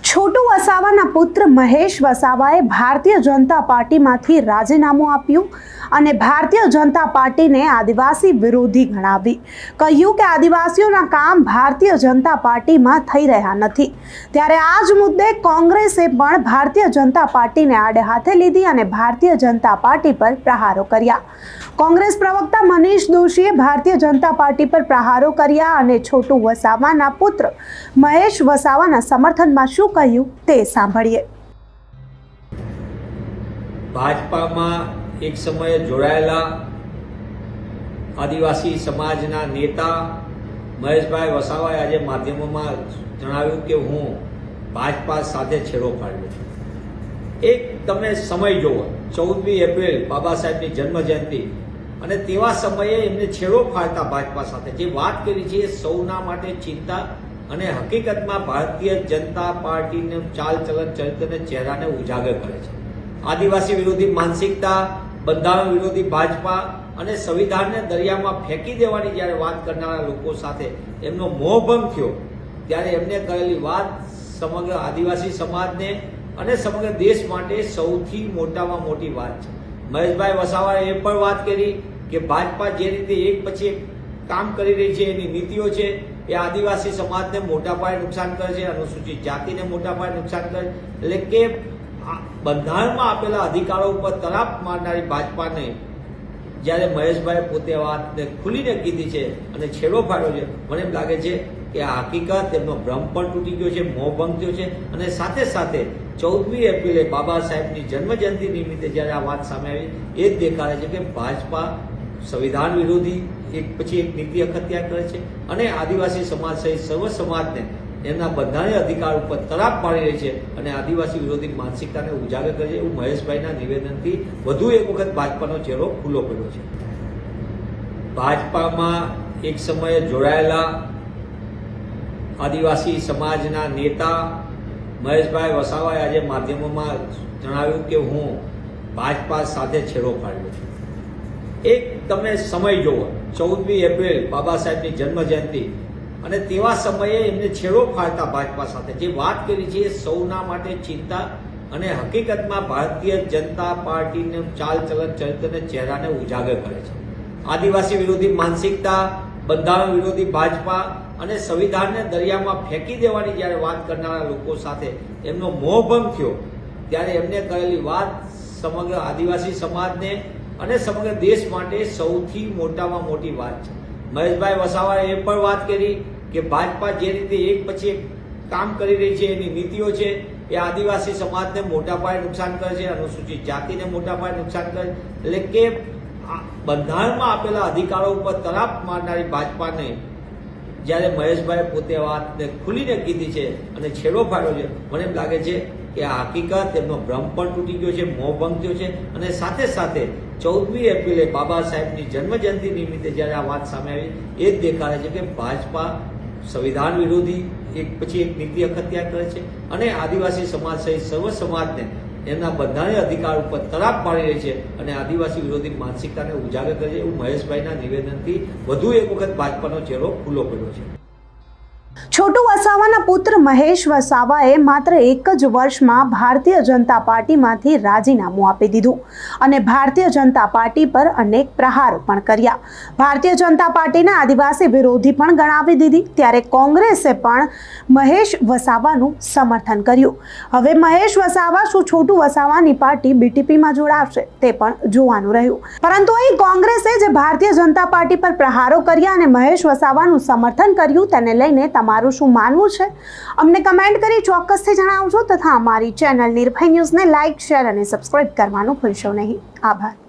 છોટુ વસાવાના પુત્ર મહેશ વસાવાએ ભારતીય જનતા પાર્ટીમાંથી રાજીનામું આપ્યું અને ભારતીય જનતા પાર્ટીને આદિવાસી વિરોધી ગણાવી. કહ્યું કે આદિવાસીઓના કામ ભારતીય જનતા પાર્ટીમાં થઈ રહ્યા નથી. ત્યારે આ જ મુદ્દે કોંગ્રેસે પણ ભારતીય જનતા પાર્ટીને આડે હાથે લીધી અને ભારતીય જનતા પાર્ટી પર પ્રહારો કર્યા. કોંગ્રેસ પ્રવક્તા મનીષ દોશીએ ભારતીય જનતા પાર્ટી પર પ્રહારો કર્યા અને છોટુ વસાવાના પુત્ર મહેશ વસાવાના સમર્થનમાં શું કહ્યું તે સાંભળીએ. ભાજપામાં એક સમયે જોડાયેલા આદિવાસી સમાજના નેતા મહેશભાઈ વસાવાએ આજે માધ્યમોમાં જણાવ્યું કે હું ભાજપા સાથે છેડો પાડ્યો છું. એક તમે સમય જોવો. ચૌદમી એપ્રિલ બાબા સાહેબની જન્મ જયંતિ અને તેવા સમયે એમને છેડો ફાડતા ભાજપા સાથે. જે વાત કરી છે એ સૌના માટે ચિંતા અને હકીકતમાં ભારતીય જનતા પાર્ટીનું ચાલચલન ચરિત્રને ચહેરાને ઉજાગર કરે છે. આદિવાસી વિરોધી માનસિકતા, બંધારણ વિરોધી ભાજપા અને સંવિધાનને દરિયામાં ફેંકી દેવાની જ્યારે વાત કરનારા લોકો સાથે એમનો મોહભંગ થયો, ત્યારે એમને કરેલી વાત સમગ્ર આદિવાસી સમાજને અને સમગ્ર દેશ માટે સૌથી મોટામાં મોટી વાત છે. મહેશભાઈ વસાવાએ એ પણ વાત કરી કે ભાજપા જે રીતે એક પછી એક કામ કરી રહી છે, એની નીતિઓ છે એ આદિવાસી સમાજને મોટા પાયે નુકસાન કરે છે, અનુસૂચિત જાતિને મોટા પાયે નુકસાન કરે એટલે કે બંધારણમાં આપેલા અધિકારો ઉપર તરાપ મારનારી ભાજપાને જ્યારે મહેશભાઈ પોતે વાતને ખુલીને કીધી છે અને છેડો ફાડ્યો છે, મને એમ લાગે છે કે આ હકીકત એમનો ભ્રમ પણ તૂટી ગયો છે મોહભંગ થયો છે અને સાથે સાથે ચૌદમી એપ્રિલે બાબા સાહેબની જન્મજયંતિ નિમિત્તે જ્યારે આ વાત સામે આવી, એ જ દેખાડે છે કે ભાજપા સંવિધાન વિરોધી એક પછી એક નીતિ અખત્યાર કરે છે અને આદિવાસી સમાજ સહિત સર્વ સમાજને એમના બંધારણીય અધિકાર ઉપર તરાપ પાડી રહી છે અને આદિવાસી વિરોધી માનસિકતાને ઉજાગર કરે છે એવું મહેશભાઈના નિવેદનથી વધુ એક વખત ભાજપાનો ચહેરો ખુલ્લો પડ્યો છે. ભાજપામાં એક સમયે જોડાયેલા આદિવાસી સમાજના નેતા મહેશભાઈ વસાવાએ આજે માધ્યમોમાં જણાવ્યું કે હું ભાજપા સાથે છેડો પાડ્યો છું. એક તમે સમય જુઓ. ચૌદમી એપ્રિલ બાબા સાહેબની જન્મજયંતિ. અને તેવા સમયે એમને છેડો ફાળતા ભાજપા સાથે. જે વાત કરી છે એ સૌના માટે ચિંતા અને હકીકતમાં ભારતીય જનતા પાર્ટીનું ચાલચલન, ચરિત્રને ચહેરાને ઉજાગર કરે છે. આદિવાસી વિરોધી માનસિકતા, બંધારણ વિરોધી ભાજપા અને સંવિધાનને દરિયામાં ફેંકી દેવાની જ્યારે વાત કરનારા લોકો સાથે એમનો મોહભંગ થયો, ત્યારે એમને કરેલી વાત સમગ્ર આદિવાસી સમાજને અને સમગ્ર દેશ માટે સૌથી મોટામાં મોટી વાત છે. મહેશભાઈ વસાવાએ એ પણ વાત કરી કે ભાજપા જે રીતે એક પછી એક કામ કરી રહી છે, એની નીતિઓ છે, એ આદિવાસી સમાજને મોટા પાયે નુકસાન કરે છે, અનુસૂચિત જાતિને મોટા પાયે નુકસાન કરે એટલે કે બંધારણમાં આપેલા અધિકારો ઉપર તરાપ મારનારી ભાજપાને જ્યારે મહેશભાઈ પોતે વાતને ખુલીને કીધી છે અને છેડો ફાડ્યો છે, મને એમ લાગે છે કે આ હકીકત એમનો ભ્રમ પણ તૂટી ગયો છે મોહભંગ થયો છે અને સાથે સાથે ચૌદમી એપ્રિલે બાબા સાહેબની જન્મજયંતિ નિમિત્તે જ્યારે આ વાત સામે આવી, એ જ દેખાડે છે કે ભાજપા સંવિધાન વિરોધી એક પછી એક નીતિ અખત્યાર કરે છે અને આદિવાસી સમાજ સહિત સર્વ સમાજને એમના બંધારણીય અધિકાર ઉપર તરાપ પાડી રહી છે અને આદિવાસી વિરોધી માનસિકતાને ઉજાગર કરે છે એવું મહેશભાઈના નિવેદનથી વધુ એક વખત ભાજપાનો ચહેરો ખુલ્લો પડ્યો છે. છોટુ વસાવાના પુત્ર મહેશ વસાવાએ માત્ર એક જ વર્ષમાં ભારતીય જનતા પાર્ટીમાંથી રાજીનામું આપી દીધું અને ભારતીય જનતા પાર્ટી પર અનેક પ્રહારો પણ કર્યા. ભારતીય જનતા પાર્ટીને આદિવાસી વિરોધી પણ ગણાવી દીધી. ત્યારે કોંગ્રેસે પણ મહેશ વસાવાનું સમર્થન કર્યું. હવે મહેશ વસાવા શું છોટુ વસાવાની પાર્ટી બીટીપીમાં જોડાવશે તે પણ જોવાનું રહ્યું. પરંતુ અહીં કોંગ્રેસે જે ભારતીય જનતા પાર્ટી પર પ્રહારો કર્યા અને મહેશ વસાવાનું સમર્થન કર્યું તેને લઈને તમારું શું માનવું છે? અમને કમેન્ટ કરી ચોક્કસથી જણાવજો તથા અમારી ચેનલ નિર્ભય ન્યૂઝને લાઇક શેર અને સબસ્ક્રાઇબ કરવાનું ભૂલશો નહીં. આભાર.